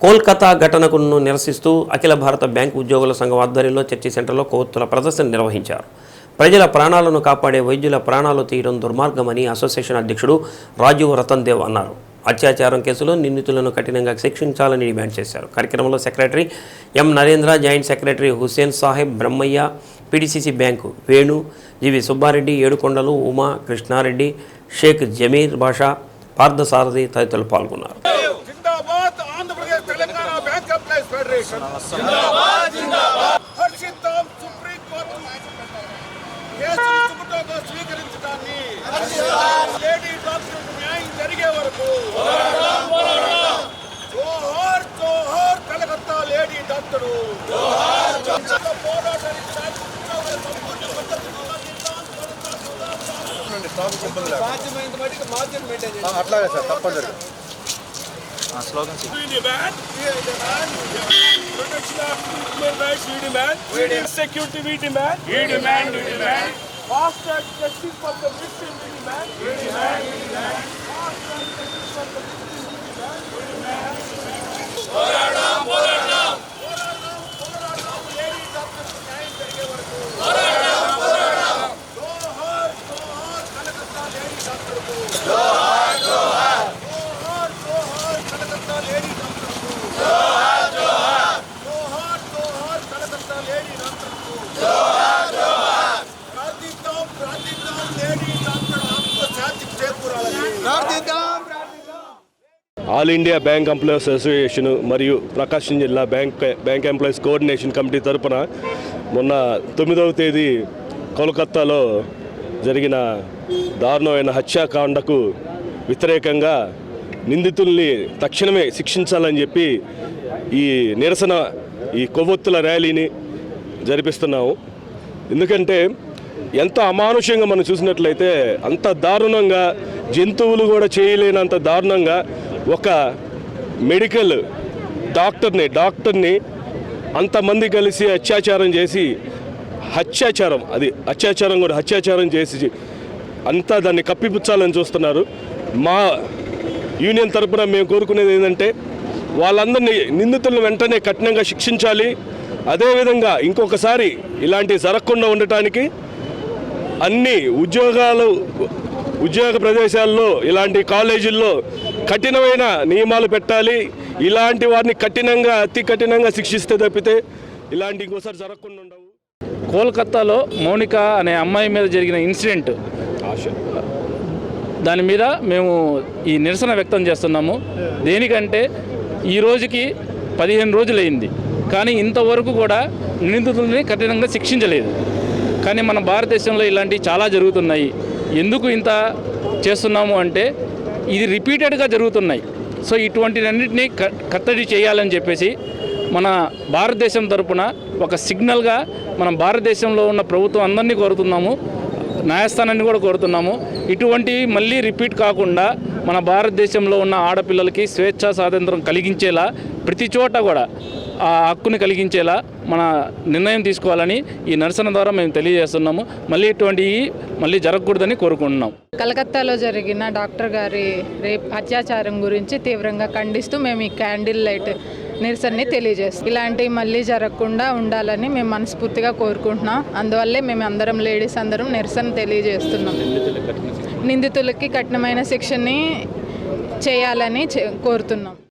కోల్కతా ఘటనకు నిరసిస్తూ అఖిల భారత బ్యాంకు ఉద్యోగుల సంఘం ఆధ్వర్యంలో చర్చి సెంటర్లో కొవ్వొత్తుల ప్రదర్శన నిర్వహించారు. ప్రజల ప్రాణాలను కాపాడే వైద్యుల ప్రాణాలు తీయడం దుర్మార్గమని అసోసియేషన్ అధ్యక్షుడు రాజీవ్ రతన్ దేవ్ అన్నారు. అత్యాచారం కేసులో నిందితులను కఠినంగా శిక్షించాలని డిమాండ్ చేశారు. కార్యక్రమంలో secretary M Narendra joint secretary Hussain Saheb Brahmaiah PDCC bank Venu GV Subbareddy Yedukondalu Uma Krishnareddy Shaik Jameer Basha Parthasarathi తదితరులు పాల్గొన్నారు జిందాబాద్ Andhra Pradesh Telangana bank employees federation హర్షిద్దాం supreme court కేసును సుమోటోగా స్వీకరించడాన్ని లేడీ డాక్టర్లకు న్యాయం జరిగే వరకు జోహార్ జోహార్ కలకత్తా లేడీ డాక్టరు. అట్లాగే సార్ తప్పనిసరి Ah, slogan sih. We're in the band. We're in the band. Production after the match. We're in the band. We're in security. We're in the band. We're in the band. We're in the band. Fast and effective for the mission. We're in the band. We're in the band. Fast and effective for the mission. We're in the band. We're in the band. All India bank employees association మరియు ప్రకాశం జిల్లా bank bank employees coordination committee తరపున మొన్న తొమ్మిదవ తేదీ కోల్కత్తాలో జరిగిన దారుణమైన హత్యాకాండకు వ్యతిరేకంగా నిందితుల్ని తక్షణమే శిక్షించాలని చెప్పి ఈ నిరసన ఈ కొవ్వొత్తుల ర్యాలీని జరిపిస్తున్నాము. ఎందుకంటే ఎంత అమానుషంగా మనం చూసినట్లయితే అంత దారుణంగా జంతువులు కూడా చేయలేనంత దారుణంగా ఒక మెడికల్ డాక్టర్ని డాక్టర్ని అంతమంది కలిసి అత్యాచారం చేసి హత్యాచారం అది అత్యాచారం కూడా హత్యాచారం చేసి అంతా దాన్ని కప్పిపుచ్చాలని చూస్తున్నారు. మా యూనియన్ తరపున మేము కోరుకునేది ఏంటంటే వాళ్ళందరినీ నిందితులను వెంటనే కఠినంగా శిక్షించాలి. అదేవిధంగా ఇంకొకసారి ఇలాంటి జరగకుండా ఉండటానికి అన్ని ఉద్యోగాలు ఉద్యోగ ప్రదేశాల్లో ఇలాంటి కాలేజీల్లో కఠినమైన నియమాలు పెట్టాలి. ఇలాంటి వారిని కఠినంగా అతి కఠినంగా శిక్షిస్తే తప్పితే ఇలాంటి ఇంకోసారి జరగకుండా ఉండవు. కోల్కత్తాలో మౌనిక అనే అమ్మాయి మీద జరిగిన ఇన్సిడెంట్. దాని మీద మేము ఈ నిరసన వ్యక్తం చేస్తున్నాము. దేనికంటే ఈ రోజుకి పదిహేను రోజులైంది. కానీ ఇంతవరకు కూడా నిందితుల్ని కఠినంగా శిక్షించలేదు. కానీ మన భారతదేశంలో ఇలాంటివి చాలా జరుగుతున్నాయి. ఎందుకు ఇంత చేస్తున్నాము అంటే ఇది రిపీటెడ్గా జరుగుతున్నాయి. సో ఇటువంటివన్నింటినీ క- కట్టడి చేయాలని చెప్పేసి మన భారతదేశం తరపున ఒక సిగ్నల్గా మనం భారతదేశంలో ఉన్న ప్రభుత్వం అందరినీ కోరుతున్నాము. న్యాయస్థానాన్ని కూడా కోరుతున్నాము. ఇటువంటివి మళ్ళీ రిపీట్ కాకుండా మన భారతదేశంలో ఉన్న ఆడపిల్లలకి స్వేచ్ఛా స్వాతంత్రం కలిగించేలా ప్రతి చోట కూడా ఆ హక్కుని కలిగించేలా మన నిర్ణయం తీసుకోవాలని ఈ నిరసన ద్వారా మేము తెలియజేస్తున్నాము. మళ్ళీ ఇటువంటివి మళ్ళీ జరగకూడదని కోరుకుంటున్నాం. కలకత్తాలో జరిగిన డాక్టర్ గారి రేప్ అత్యాచారం గురించి తీవ్రంగా ఖండిస్తూ మేము ఈ క్యాండిల్ లైట్ నిరసనని తెలియజేస్తాం ఇలాంటివి మళ్ళీ జరగకుండా ఉండాలని మేము మనస్ఫూర్తిగా కోరుకుంటున్నాం. అందువల్లే మేము అందరం లేడీస్ అందరం నిరసన తెలియజేస్తున్నాం. నిందితులకి కఠినమైన శిక్షని చేయాలని కోరుతున్నాం.